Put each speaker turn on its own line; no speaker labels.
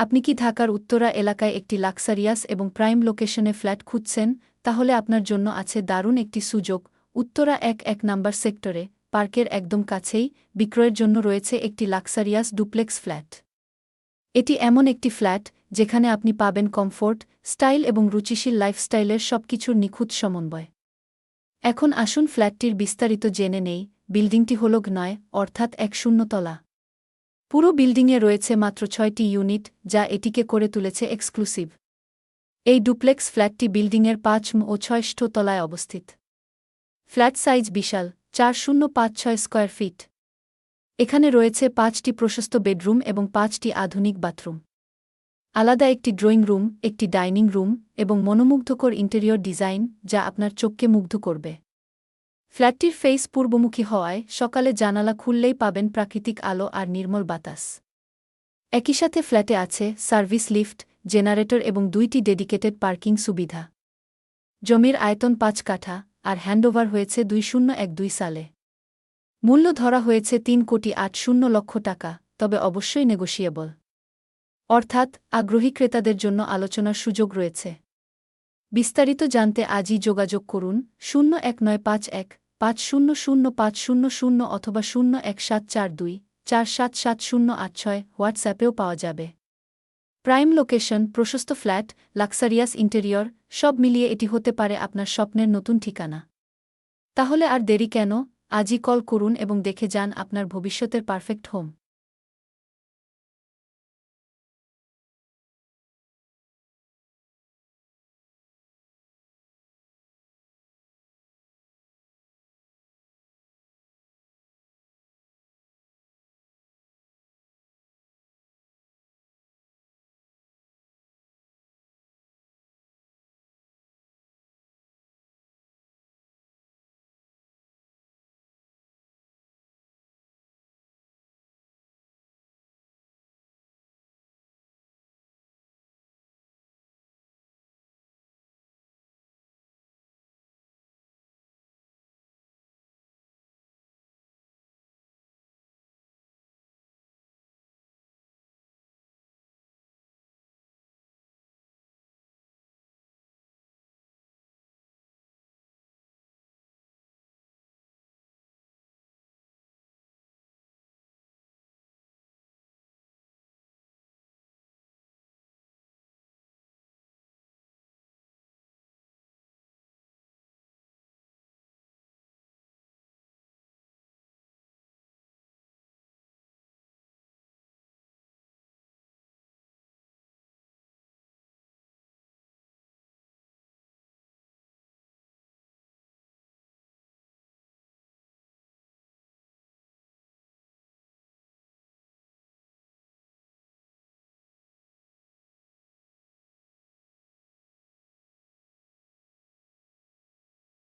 আপনি কি ঢাকার উত্তরা এলাকায় একটি লাক্সারিয়াস এবং প্রাইম লোকেশনে ফ্ল্যাট খুঁজছেন? তাহলে আপনার জন্য আছে দারুণ একটি সুযোগ। উত্তরা এক এক নাম্বার সেক্টরে, পার্কের একদম কাছেই, বিক্রয়ের জন্য রয়েছে একটি লাক্সারিয়াস ডুপ্লেক্স ফ্ল্যাট। এটি এমন একটি ফ্ল্যাট, যেখানে আপনি পাবেন কমফোর্ট, স্টাইল এবং রুচিশীল লাইফস্টাইলের সবকিছুর নিখুঁত সমন্বয়। এখন আসুন ফ্ল্যাটটির বিস্তারিত জেনে নেই। বিল্ডিংটি হল নয় অর্থাৎ এক শূন্যতলা। পুরো বিল্ডিংয়ে রয়েছে মাত্র ছয়টি ইউনিট, যা এটিকে করে তুলেছে এক্সক্লুসিভ। এই ডুপ্লেক্স ফ্ল্যাটটি বিল্ডিংয়ের পাঁচ ও ছয়ষ্ঠ তলায় অবস্থিত। ফ্ল্যাট সাইজ বিশাল, চার শূন্য পাঁচ ছয় স্কোয়ার ফিট। এখানে রয়েছে পাঁচটি প্রশস্ত বেডরুম এবং পাঁচটি আধুনিক বাথরুম। আলাদা একটি ড্রয়িং রুম, একটি ডাইনিং রুম এবং মনোমুগ্ধকর ইন্টেরিয়র ডিজাইন, যা আপনার চোখকে মুগ্ধ করবে। ফ্ল্যাটটির ফেস পূর্বমুখী হওয়ায় সকালে জানালা খুললেই পাবেন প্রাকৃতিক আলো আর নির্মল বাতাস। একই সাথে ফ্ল্যাটে আছে সার্ভিস লিফট, জেনারেটর এবং দুইটি ডেডিকেটেড পার্কিং সুবিধা। জমির আয়তন পাঁচ কাঠা আর হ্যান্ডওভার হয়েছে দুই শূন্য এক দুই সালে। মূল্য ধরা হয়েছে তিন কোটি আট শূন্য লক্ষ টাকা, তবে অবশ্যই নেগোশিয়েবল অর্থাৎ আগ্রহী ক্রেতাদের জন্য আলোচনার সুযোগ রয়েছে। বিস্তারিত জানতে আজই যোগাযোগ করুন শূন্য এক নয় পাঁচ এক, পাঁচ শূন্য শূন্য পাঁচ শূন্য শূন্য অথবা শূন্য এক সাত চার দুই, চার সাত সাত শূন্য আট ছয় হোয়াটসঅ্যাপেও পাওয়া যাবে। প্রাইম লোকেশন প্রশস্ত ফ্ল্যাট, লাক্সারিয়াস ইন্টেরিয়র, সব মিলিয়ে এটি হতে পারে আপনার স্বপ্নের নতুন ঠিকানা। তাহলে আর দেরি কেন? আজই কল করুন এবং দেখে যান আপনার ভবিষ্যতের পারফেক্ট হোম।